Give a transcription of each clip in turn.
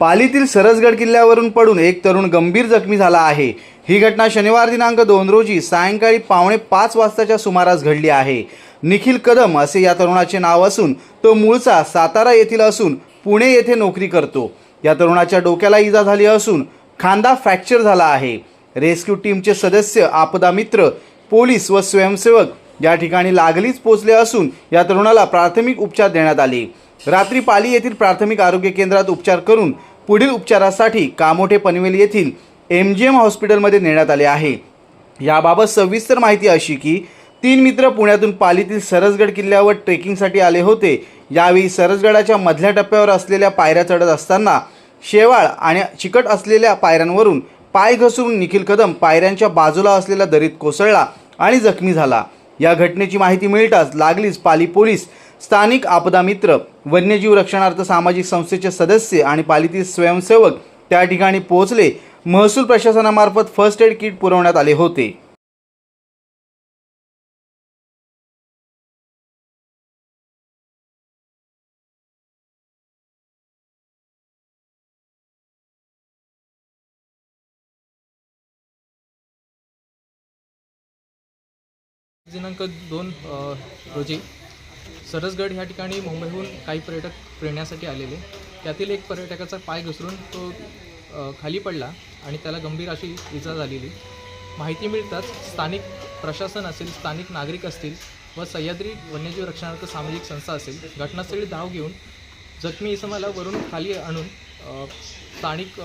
पालीतील सरसगड किल्ल्यावरून पडून एक तरुण गंभीर जखमी झाला आहे. ही घटना शनिवार दिनांक दोन रोजी सायंकाळी पावणे पाच वाजताच्या सुमारास घडली आहे. निखिल कदम असे या तरुणाचे नाव असून तो मूळचा सातारा येथील असून पुणे येथे नोकरी करतो. या तरुणाच्या डोक्याला इजा झाली असून खांदा फ्रॅक्चर झाला आहे. रेस्क्यू टीमचे सदस्य आपदा मित्र पोलीस व स्वयंसेवक या ठिकाणी लागलीच पोचले असून या तरुणाला प्राथमिक उपचार देण्यात आले. रात्री पाली येथील प्राथमिक आरोग्य केंद्रात उपचार करून पुढील उपचारासाठी कामोठे पनवेल येथील एम जी एम हॉस्पिटलमध्ये नेण्यात आले आहे. याबाबत सविस्तर माहिती अशी की तीन मित्र पुण्यातून पालीतील सरसगड किल्ल्यावर ट्रेकिंगसाठी आले होते. यावेळी सरसगडाच्या मधल्या टप्प्यावर असलेल्या पायऱ्या चढत असताना शेवाळ आणि चिकट असलेल्या पायऱ्यांवरून पाय घसरून निखिल कदम पायऱ्यांच्या बाजूला असलेला दरीत कोसळला आणि जखमी झाला. या घटनेची माहिती मिळताच लागलीच पाली पोलीस स्थानिक आपदा मित्र वन्यजीव रक्षणार्थ सामाजिक संस्थेचे सदस्य आणि पालितील स्वयंसेवक त्या ठिकाणी पोहोचले. महसूल प्रशासनामार्फत फर्स्ट एड किट पुरवण्यात आले होते. दिनांक दोन रोजी सरसगड ह्या ठिकाणी मुंबईहून काही पर्यटक फिरण्यासाठी आलेले. त्यातील एक पर्यटकाचा पाय घसरून तो खाली पडला आणि त्याला गंभीर अशी इजा झालेली. माहिती मिळताच स्थानिक प्रशासन असेल स्थानिक नागरिक असतील व सह्याद्री वन्यजीव रक्षणार्थ सामाजिक संस्था असेल घटनास्थळी धाव घेऊन जखमी इसमाला वरून खाली आणून स्थानिक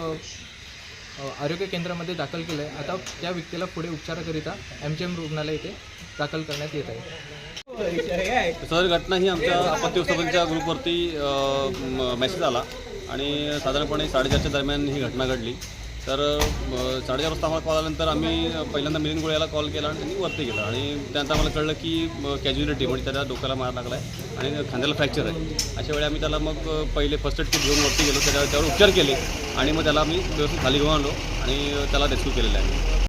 आरोग्य केंद्रामध्ये दाखल केलं आहे आता त्या व्यक्तीला पुढे उपचाराकरिता एम जी एम रुग्णालय येथे दाखल करण्यात येत आहे. सर घटना ही आमच्या आपत्ती व्यवस्थापनच्या ग्रुपवरती मेसेज आला. आणि साधारणपणे साडेचारच्या दरम्यान ही घटना घडली. तर साडेचार वाजता आम्हाला कॉल आल्यानंतर आम्ही पहिल्यांदा मिलिंद गोळ्याला कॉल केला आणि त्यांनी वरती गेला. आणि त्यानंतर आम्हाला कळलं की कॅज्युलिटी म्हणजे त्याला डोक्याला मार लागला आहे आणि खांद्याला फ्रॅक्चर आहे. अशा वेळी आम्ही त्याला मग पहिले फर्स्ट एड किट घेऊन वरती गेलो. त्याच्यावर त्यावर उपचार केले. आणि मग त्याला आम्ही व्यवस्थित खाली घेऊन आणलो आणि त्याला रेस्क्यू केलेलं आहे.